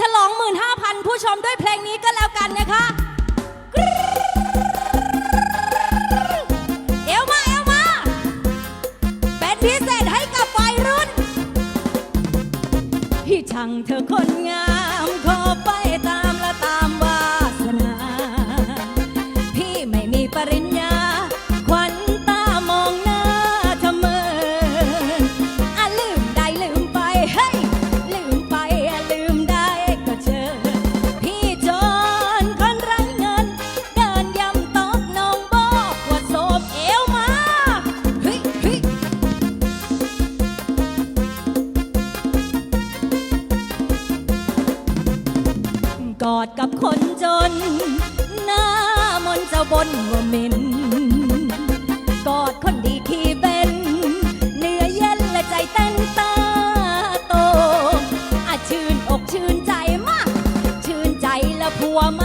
ฉลอง 15,000 ผู้ชมด้วยเพลงนี้ก็แล้วกันนะคะ เอวมา เอวมา เป็นพิเศษให้กับวัยรุ่น พี่ช่างเธอคนงาม rua.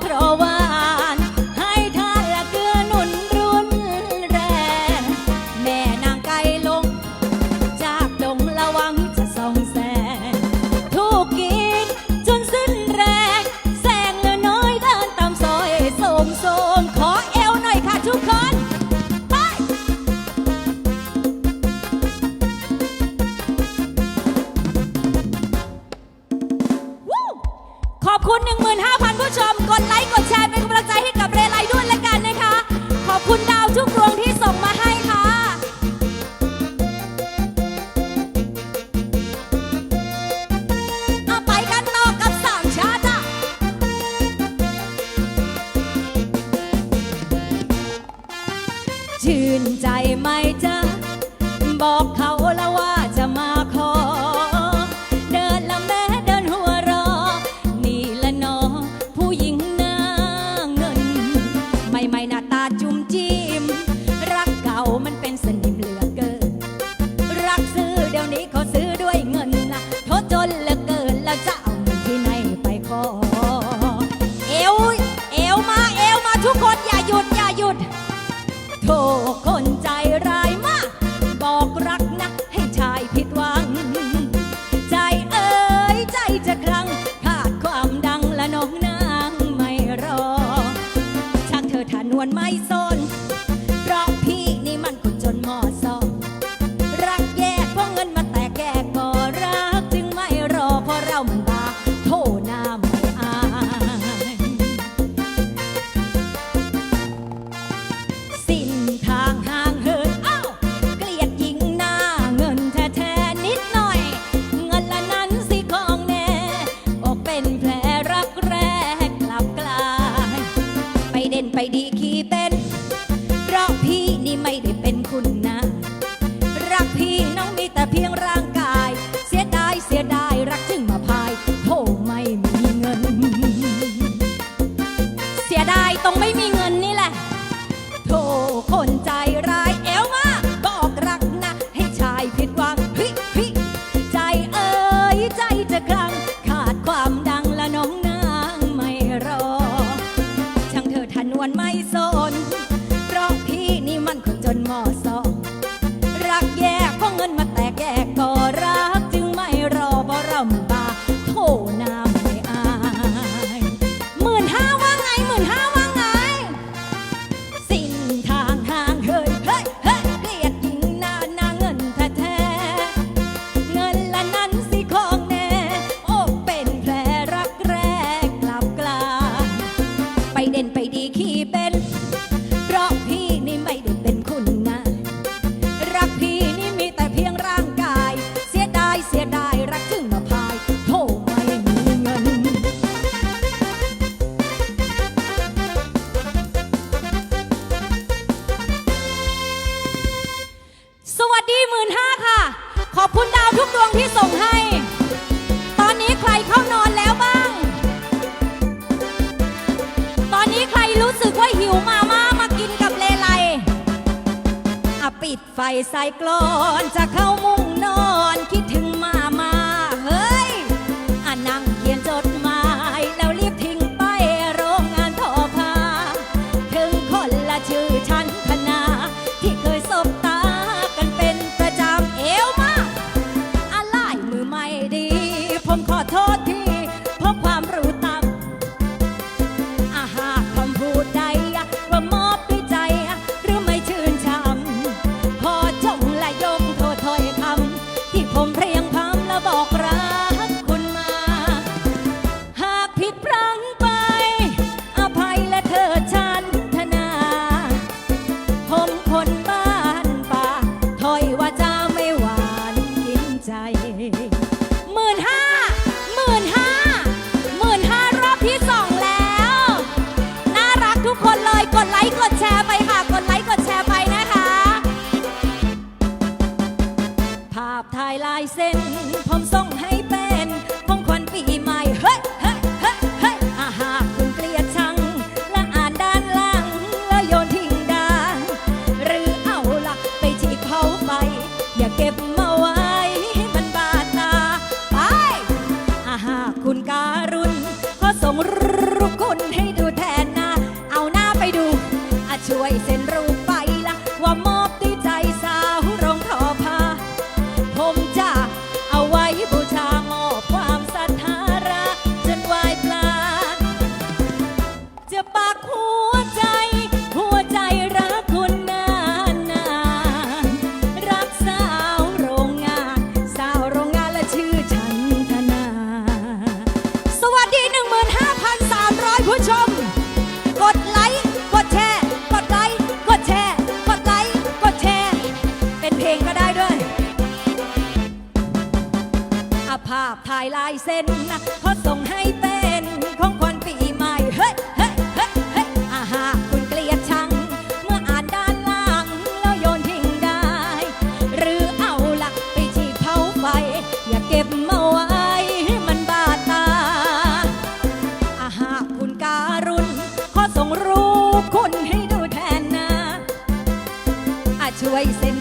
เพราะว่า วนไม่สน เล่นไปดีขี้เป็น เพราะพี่นี่ไม่ได้เป็น วนไม่สน เพราะพี่นี่มันคนจนหมอส เป็น ไฟใส่กลอนจะเข้ามุ่ง เส้นรูปไปละว่าาพถ่ายลายเส้นเขอส่งให้เป็นของควันปีใหม่ เฮ้ยเฮ้ยเฮ้ยเฮ้อาหาคุณเกลียดชัง เมื่ออ่านด้านล่างแล้วโยนทิ้งได้ หรือเอาหลักไปฉีกเผาไฟ อย่าเก็บมาไว้มันบาดตา อาหาคุณการุณเขอส่งรูปคุณให้ดูแทนนะอาช่วยเซ็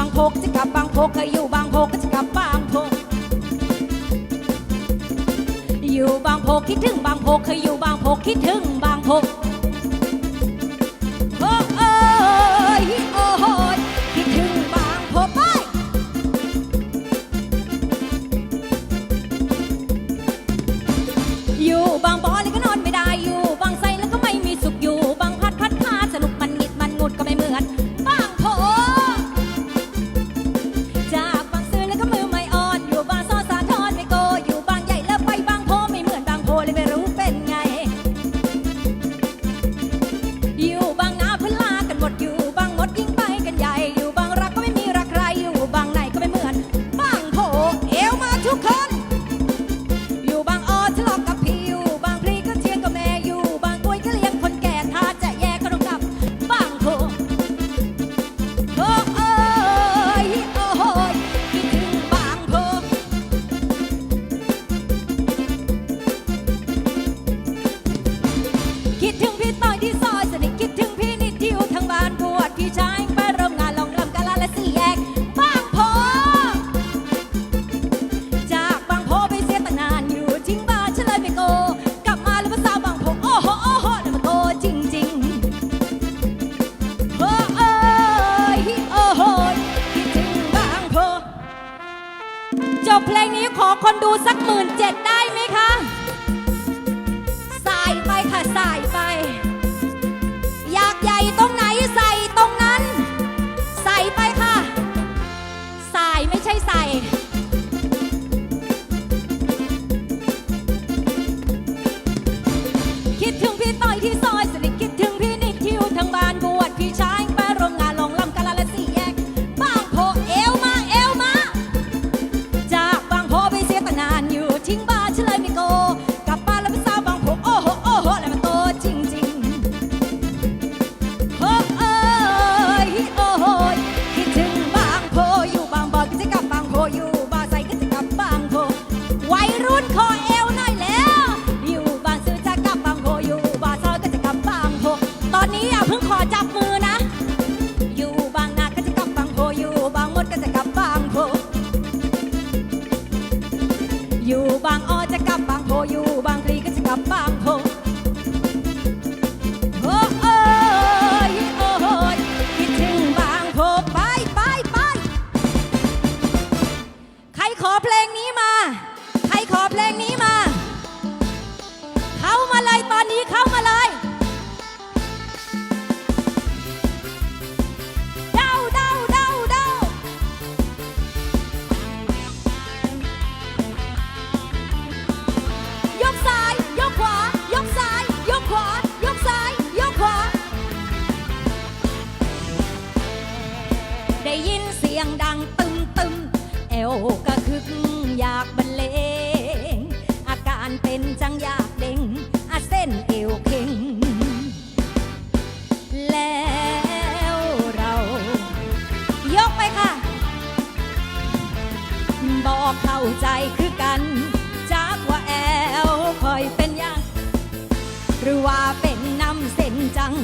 บางพกจะกลับบางพกเคยอยู่บางพกก็จะกลับบางพก อยู่บางพกคิดถึงบางพกเคยอยู่บางพกคิดถึงบางพกโอ้ยโอ้ บเพลงนี้ขอคนดูสักหมื่นเจ็ดได้ไหมคะ กระคึกอยากบรรเลง อาการเป็นจังอยากเด้งอาเส้นเอวเข่ง แล้วเรา ยกไปค่ะ บอกเข้าใจคือกันจากว่าแอลคอยเป็นยังหรือว่าเป็นน้ำเส้นจัง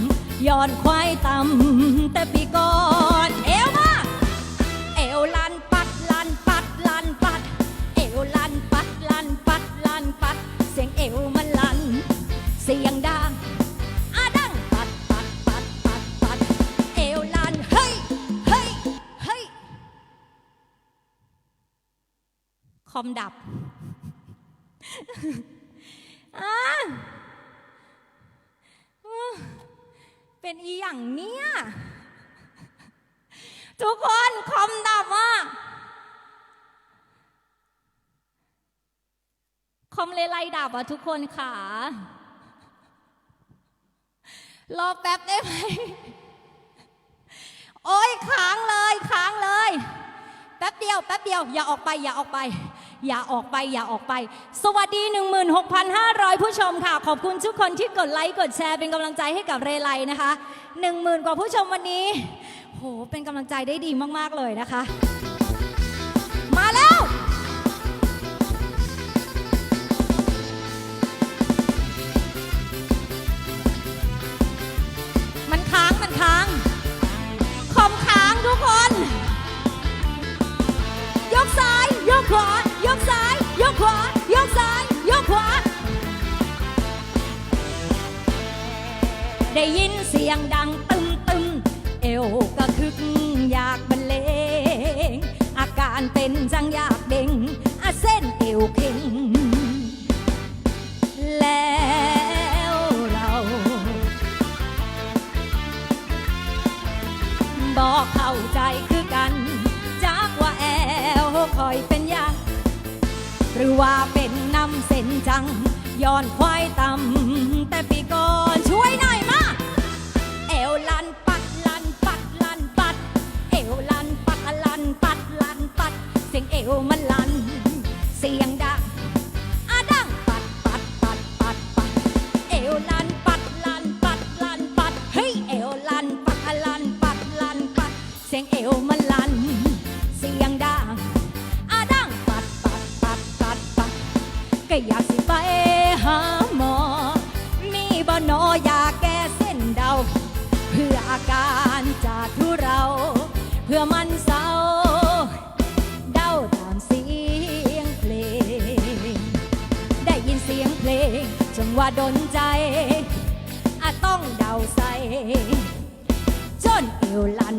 ย้อนควายต่ำแต่ปีก่อนเอว เสียงดังอาดังปัดปัดปัดปัดปัดเอวลันเฮ้ยเฮ้ยเฮ้ยคอมดับอ่าเป็นอีหยังเนี่ยทุกคนคอมดับอะคอมเลไลดับอะทุกคนค่ะ รอแป๊บได้ไหม โอ้ยค้างเลยค้างเลย แป๊บเดียวแป๊บเดียว อย่าออกไป อย่าออกไป อย่าออกไป อย่าออกไป สวัสดี 16,500 ผู้ชมค่ะ ขอบคุณทุกคนที่กดไลค์ กดแชร์เป็นกำลังใจให้กับเรไลนะคะ 10,000 กว่าผู้ชมวันนี้ โห เป็นกำลังใจได้ดีมาก ๆ เลยนะคะ ได้ยินเสียงดังตึมตึมเอวก็คึกอยากบรรเลงอาการเป็นจังอยากเด้งอาเส้นเอวเข่งแล้วเราบอกเข้าใจคือกันจากว่าแอลคอยเป็นยังหรือว่าเป็นน้ำเส้นจังย้อนควายต่ำแต่ปีก่อนช่วยหน่อย ลันปัดลันปัดลันปัด เอวลันปัดลันปัดลันปัด เสียงเอวมันลัน เสียงดังอาดังปัดปัดปัดปัดปัด เอวลันปัดลันปัดลันปัด เฮ้ยเอวลันปัดลันปัดลันปัด เสียงเอวมันลัน เสียงดังอาดังปัดปัดปัดปัดปัดก็อยากสิไปหาหมอ มีบ่นอยาแก้เส้น อาการจากทุเรา เพื่อมันเศร้าเดาตามเสียงเพลง ได้ยินเสียงเพลงจังว่าดนใจอาต้องเดาใส่จนเอวลัน